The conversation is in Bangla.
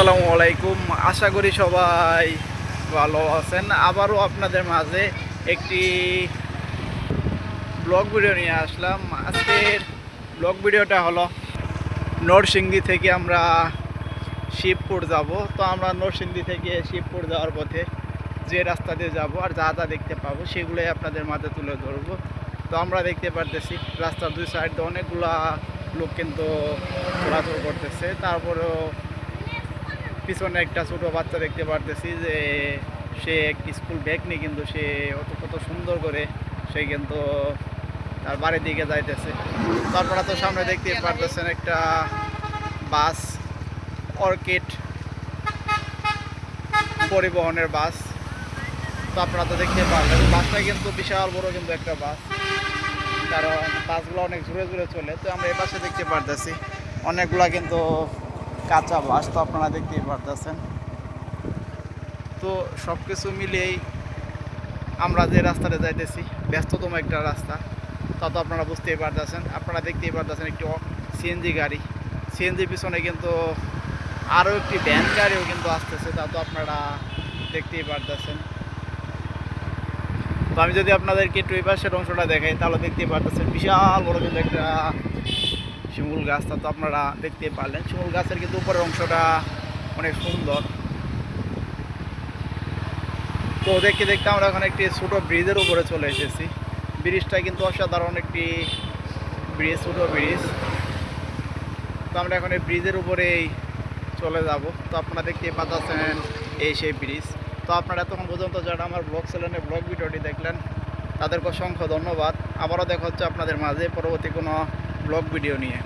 আসসালামু আলাইকুম। আশা করি সবাই ভালো আছেন। আবারও আপনাদের মাঝে একটি ব্লগ ভিডিও নিয়ে আসলাম। আজকের ব্লগ ভিডিওটা হলো নরসিংদী থেকে আমরা শিবপুর যাব। তো আমরা নরসিংদী থেকে শিবপুর যাওয়ার পথে যে রাস্তা দিয়ে যাব আর যা যা দেখতে পাবো সেগুলোই আপনাদের মাঝে তুলে ধরবো। তো আমরা দেখতে পারতেছি রাস্তার দুই সাইডে অনেকগুলা লোক কিন্তু চলাচল করতেছে। তারপরেও পিছনে একটা ছোট বাচ্চা দেখতে পারতেছি যে সে একটি স্কুল ব্যাগ নিয়ে কিন্তু সে অত কত সুন্দর করে সে কিন্তু তার বাড়ির দিকে যাইতেছে। তারপরে তো সামনে দেখতে পারতেছেন একটা বাস, অর্কিড পরিবহনের বাস। তো আপনারা তো দেখতে পারবেন বাসটা কিন্তু বিশাল বড় কিন্তু একটা বাস। কারণ বাসগুলো অনেক জোরে জোরে চলে, তো আমরা এই পাশে দেখতে পারতেছি। অনেকগুলা কিন্তু কাঁচা বাস তো আপনারা দেখতেই পারতেছেন। তো সব কিছু মিলিয়েই আমরা যে রাস্তাতে যাইতেছি, ব্যস্ততম একটা রাস্তা। তা তো আপনারা বুঝতেই পারতেছেন। আপনারা দেখতেই পারতেছেন একটি সিএনজি গাড়ি। সিএনজির পিছনে কিন্তু আরও একটি ভ্যান গাড়িও কিন্তু আসতেছে, তা তো আপনারা দেখতেই পারতেছেন। তো আমি যদি আপনাদেরকে এই পাশের অংশটা দেখাই, তাহলে দেখতেই পারতেছেন বিশাল বড় কিন্তু একটা শিমুল গাছটা তো আপনারা দেখতে পারলেন। শিমুল গাছের কিন্তু উপরের অংশটা অনেক সুন্দর। তো দেখতে দেখতে আমরা এখন একটি ছোটো ব্রিজের উপরে চলে এসেছি। ব্রিজটা কিন্তু অসাধারণ একটি ব্রিজ, ছোটো ব্রিজ। তো আমরা এখন এই ব্রিজের উপরেই চলে যাব। তো আপনারা দেখতে পাচ্ছেন এই সেই ব্রিজ। তো আপনারা এতক্ষণ পর্যন্ত যারা আমার ব্লগ চ্যানেলে ব্লগ ভিডিওটি দেখলেন, তাদেরকে অসংখ্য ধন্যবাদ। আবারও দেখা হচ্ছে আপনাদের মাঝে। পরবর্তী কোনো ব্লগ ভিডিও নিয়ে